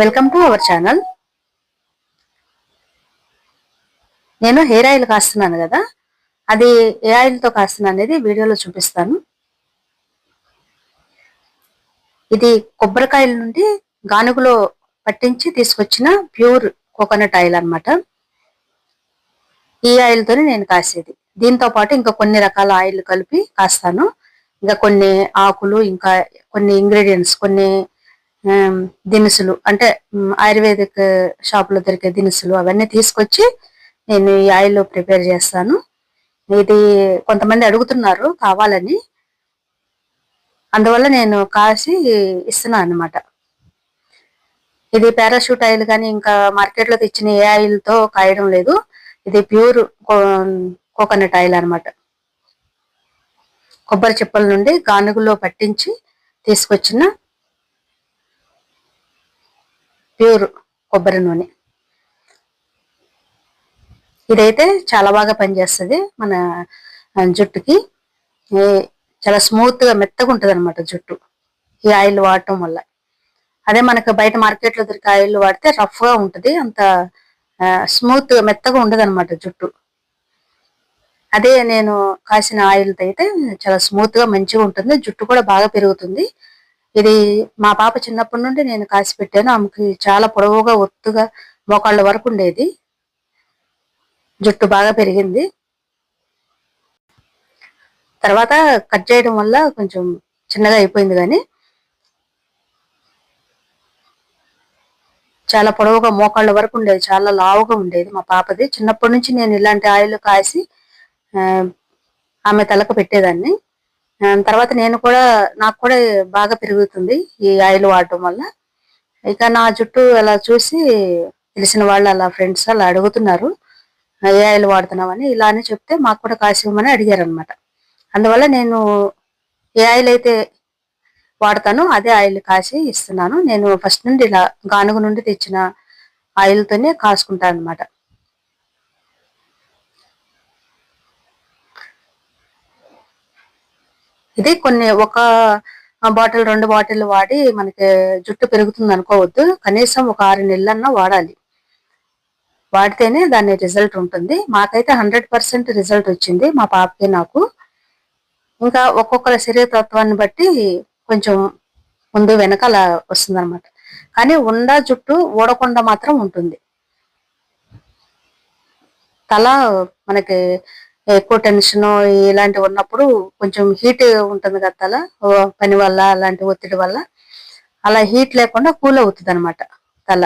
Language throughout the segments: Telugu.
వెల్కమ్ టు అవర్ ఛానల్ నేను హెయిర్ ఆయిల్ కాస్తున్నాను కదా అది ఏ ఆయిల్తో కాస్తున్నా అనేది వీడియోలో చూపిస్తాను. ఇది కొబ్బరికాయల నుండి గానుగులో పట్టించి తీసుకొచ్చిన ప్యూర్ కోకోనట్ ఆయిల్ అనమాట ఈ ఆయిల్తోనే నేను కాసేది. దీంతో పాటు ఇంకా కొన్ని రకాల ఆయిల్ కలిపి కాస్తాను. ఇంకా కొన్ని ఆకులు ఇంకా కొన్ని ఇంగ్రీడియంట్స్ కొన్ని దినుసులు. అంటే ఆయుర్వేదిక్ షాప్లో దొరికే దినుసులు అవన్నీ తీసుకొచ్చి నేను ఈ ఆయిల్ ప్రిపేర్ చేస్తాను. ఇది కొంతమంది అడుగుతున్నారు కావాలని. అందువల్ల నేను కాసి ఇస్తున్నాను అన్నమాట. ఇది పారాషూట్ ఆయిల్ కానీ ఇంకా మార్కెట్లో తెచ్చిన ఏ ఆయిల్తో కాయడం లేదు. ఇది ప్యూర్ కోకోనట్ ఆయిల్ అనమాట కొబ్బరి చిప్పల నుండి గానుగులో పట్టించి తీసుకొచ్చిన ప్యూర్ కొబ్బరి నూనె. ఇదైతే చాలా బాగా పనిచేస్తుంది మన జుట్టుకి. చాలా స్మూత్గా మెత్తగా ఉంటుంది అనమాట జుట్టు ఈ ఆయిల్ వాడటం వల్ల. అదే మనకు బయట మార్కెట్లో దొరికే ఆయిల్ వాడితే రఫ్గా ఉంటుంది అంత స్మూత్ మెత్తగా ఉండదు అనమాట జుట్టు. అదే నేను కాసిన ఆయిల్ అయితే చాలా స్మూత్గా మంచిగా ఉంటుంది జుట్టు కూడా బాగా పెరుగుతుంది. ఇది మా పాప చిన్నప్పటి నుండి నేను కాసి పెట్టాను. ఆమెకి చాలా పొడవుగా ఒత్తుగా మోకాళ్ళ వరకు ఉండేది. జుట్టు బాగా పెరిగింది. తర్వాత కట్ చేయడం వల్ల కొంచెం చిన్నగా అయిపోయింది కానీ చాలా పొడవుగా మోకాళ్ళ వరకు ఉండేది. చాలా లావుగా ఉండేది మా పాపది. చిన్నప్పటి నుంచి నేను ఇలాంటి ఆయిల్ కాసి ఆమె తలకు పెట్టేదాన్ని. తర్వాత నేను కూడా నాకు కూడా బాగా పెరుగుతుంది ఈ ఆయిల్ వాడటం వల్ల. ఇక నా జుట్టు అలా చూసి తెలిసిన వాళ్ళు అలా ఫ్రెండ్స్ అలా అడుగుతున్నారు ఏ ఆయిల్ వాడుతున్నామని ఇలా అని చెప్తే మాకు కూడా కాసి ఇవ్వమని అడిగారు అనమాట అందువల్ల నేను ఏ ఆయిల్ అయితే వాడతానో అదే ఆయిల్ కాసి ఇస్తున్నాను. నేను ఫస్ట్ నుండి ఇలా గానుగు నుండి తెచ్చిన ఆయిల్ తోనే కాసుకుంటాను అనమాట ఇది కొన్ని ఒక బాటిల్ రెండు బాటిల్ వాడి మనకి జుట్టు పెరుగుతుంది అనుకోవద్దు. కనీసం ఒక ఆరు నెలలన్నా వాడాలి. వాడితేనే దాని రిజల్ట్ ఉంటుంది. మాకైతే హండ్రెడ్ పర్సెంట్ రిజల్ట్ వచ్చింది మా పాపకి నాకు. ఇంకా ఒక్కొక్కరి శరీర తత్వాన్ని బట్టి కొంచెం ముందు వెనకాల వస్తుంది అనమాట కానీ ఉండ జుట్టు ఊడకుండా మాత్రం ఉంటుంది. తల మనకి ఎక్కువ టెన్షన్ ఇలాంటివి ఉన్నప్పుడు కొంచెం హీట్ ఉంటుంది కదా తల పని వల్ల అలాంటి ఒత్తిడి వల్ల. అలా హీట్ లేకుండా కూల్ అవుతుంది అనమాట తల.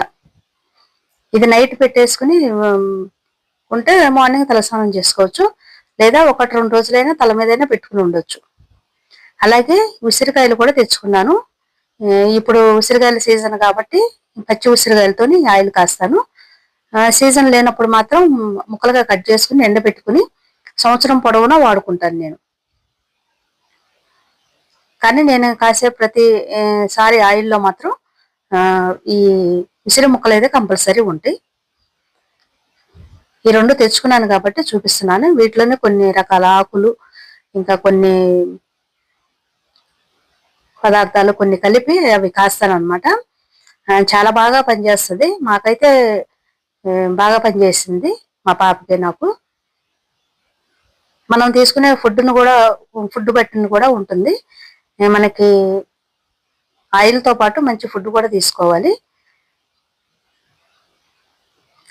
ఇది నైట్ పెట్టేసుకుని ఉంటే మార్నింగ్ తలస్నానం చేసుకోవచ్చు. లేదా ఒకటి రెండు రోజులైనా తల మీదైనా పెట్టుకుని ఉండొచ్చు. అలాగే ఉసిరికాయలు కూడా తెచ్చుకున్నాను. ఇప్పుడు ఉసిరికాయల సీజన్ కాబట్టి పచ్చి ఉసిరికాయలతోని ఆయిల్ కాస్తాను. సీజన్ లేనప్పుడు మాత్రం ముక్కలుగా కట్ చేసుకుని ఎండబెట్టుకుని సంవత్సరం పొడవునా వాడుకుంటాను నేను. కానీ నేను కాసే ప్రతి సారి ఆయిల్లో మాత్రం ఈ విసిరి ముక్కలు అయితే కంపల్సరీ ఉంటాయి. ఈ రెండు తెచ్చుకున్నాను కాబట్టి చూపిస్తున్నాను. వీటిలోనే కొన్ని రకాల ఆకులు ఇంకా కొన్ని పదార్థాలు కొన్ని కలిపి అవి కాస్తాను అనమాట చాలా బాగా పనిచేస్తుంది. మాకైతే బాగా పనిచేసింది మా పాపకి నాకు. మనం తీసుకునే ఫుడ్ను కూడా ఫుడ్ బట్టిని కూడా ఉంటుంది. మనకి ఆయిల్తో పాటు మంచి ఫుడ్ కూడా తీసుకోవాలి.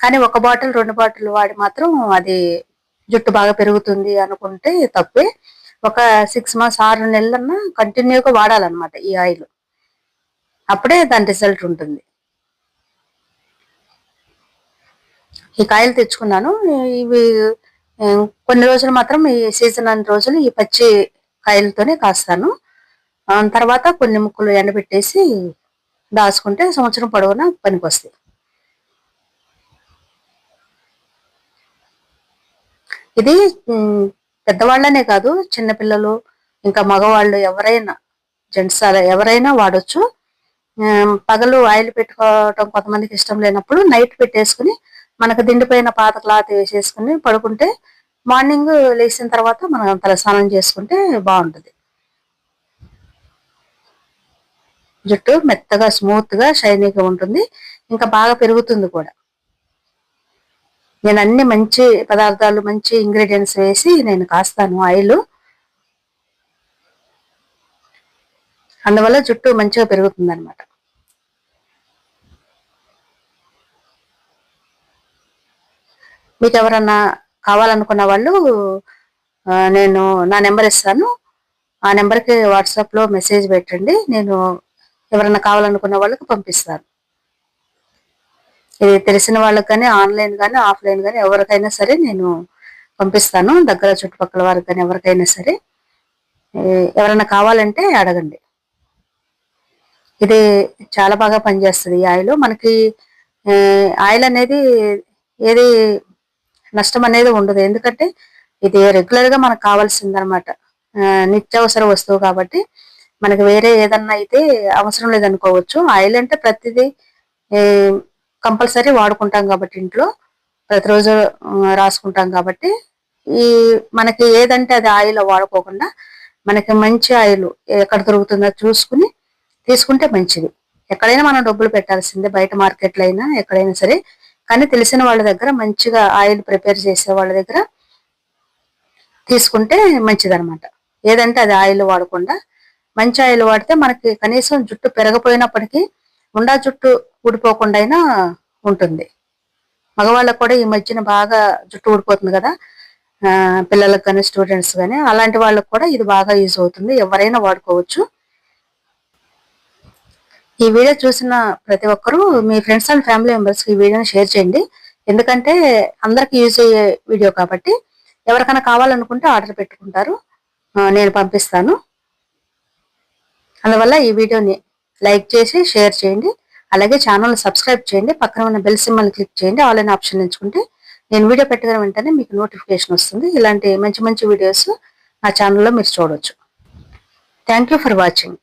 కానీ ఒక బాటిల్ రెండు బాటిల్ వాడి మాత్రం అది జుట్టు బాగా పెరుగుతుంది అనుకుంటే తప్పే. ఒక సిక్స్ మంత్స్ ఆరు నెలలన్నా కంటిన్యూగా వాడాలన్నమాట ఈ ఆయిల్. అప్పుడే దాని రిజల్ట్ ఉంటుంది. ఈ కాయలు తెచ్చుకున్నాను. ఇవి కొన్ని రోజులు మాత్రం ఈ సీజన్ అన్ని రోజులు ఈ పచ్చి కాయలతోనే కాస్తాను. తర్వాత కొన్ని ముక్కలు ఎండబెట్టేసి దాచుకుంటే సంవత్సరం పొడవునా పనికొస్తాయి. ఇది పెద్దవాళ్ళనే కాదు చిన్నపిల్లలు ఇంకా మగవాళ్ళు ఎవరైనా జెంట్స్ అలా ఎవరైనా వాడొచ్చు. పగలు ఆయిల్ పెట్టుకోవటం కొంతమందికి ఇష్టం లేనప్పుడు నైట్ పెట్టేసుకుని మనకు దిండిపోయిన పాత క్లాత్ వేసేసుకుని పడుకుంటే మార్నింగ్ లేచిన తర్వాత మనం తలస్నానం చేసుకుంటే బాగుంటుంది. జుట్టు మెత్తగా స్మూత్గా షైనీగా ఉంటుంది. ఇంకా బాగా పెరుగుతుంది కూడా. నేను అన్ని మంచి పదార్థాలు మంచి ఇంగ్రీడియంట్స్ వేసి నేను కాస్తాను ఆయిల్. అందువల్ల జుట్టు మంచిగా పెరుగుతుంది అనమాట మీకు ఎవరన్నా కావాలనుకున్న వాళ్ళు నేను నా నెంబర్ ఇస్తాను. ఆ నెంబర్కి వాట్సాప్లో మెసేజ్ పెట్టండి. నేను ఎవరన్నా కావాలనుకున్న వాళ్ళకి పంపిస్తాను. ఇది తెలిసిన వాళ్ళకి కానీ ఆన్లైన్ కానీ ఆఫ్లైన్ కానీ ఎవరికైనా సరే నేను పంపిస్తాను. దగ్గర చుట్టుపక్కల వారికి కానీ ఎవరికైనా సరే. ఎవరైనా కావాలంటే అడగండి. ఇది చాలా బాగా పనిచేస్తుంది ఈ ఆయిల్. మనకి ఆయిల్ అనేది ఏది నష్టం అనేది ఉండదు. ఎందుకంటే ఇది రెగ్యులర్గా మనకు కావాల్సిందనమాట నిత్యావసర వస్తువు కాబట్టి మనకి వేరే ఏదన్నా అయితే అవసరం లేదనుకోవచ్చు. ఆయిల్ అంటే ప్రతిదీ కంపల్సరీ వాడుకుంటాం కాబట్టి ఇంట్లో. ప్రతిరోజు రాసుకుంటాం కాబట్టి ఈ మనకి ఏదంటే అది ఆయిల్ వాడుకోకుండా మనకి మంచి ఆయిల్ ఎక్కడ దొరుకుతుందో చూసుకుని తీసుకుంటే మంచిది. ఎక్కడైనా మనం డబ్బులు పెట్టాల్సిందే బయట మార్కెట్లో అయినా ఎక్కడైనా సరే. కానీ తెలిసిన వాళ్ళ దగ్గర మంచిగా ఆయిల్ ప్రిపేర్ చేసే వాళ్ళ దగ్గర తీసుకుంటే మంచిదనమాట ఏదంటే అది ఆయిల్ వాడకుండా మంచి ఆయిల్ వాడితే మనకి కనీసం జుట్టు పెరగపోయినప్పటికీ ఉండా జుట్టు ఊడిపోకుండా అయినా ఉంటుంది. మగవాళ్ళకు కూడా ఈ మధ్యన బాగా జుట్టు ఊడిపోతుంది కదా. పిల్లలకు కానీ స్టూడెంట్స్ కానీ అలాంటి వాళ్ళకు కూడా ఇది బాగా యూజ్ అవుతుంది. ఎవరైనా వాడుకోవచ్చు. ఈ వీడియో చూసిన ప్రతి ఒక్కరూ మీ ఫ్రెండ్స్ అండ్ ఫ్యామిలీ మెంబర్స్ ఈ వీడియోని షేర్ చేయండి. ఎందుకంటే అందరికి యూజ్ అయ్యే వీడియో కాబట్టి ఎవరికైనా కావాలనుకుంటే ఆర్డర్ పెట్టుకుంటారు. నేను పంపిస్తాను. అందువల్ల ఈ వీడియోని లైక్ చేసి షేర్ చేయండి. అలాగే ఛానల్ సబ్స్క్రైబ్ చేయండి. పక్కన ఉన్న బెల్ సిమ్మల్ని క్లిక్ చేయండి. ఆన్లైన్ ఆప్షన్ ఎంచుకుంటే నేను వీడియో పెట్టిన వెంటనే మీకు నోటిఫికేషన్ వస్తుంది. ఇలాంటి మంచి మంచి వీడియోస్ నా ఛానల్లో మీరు చూడవచ్చు థ్యాంక్ ఫర్ వాచింగ్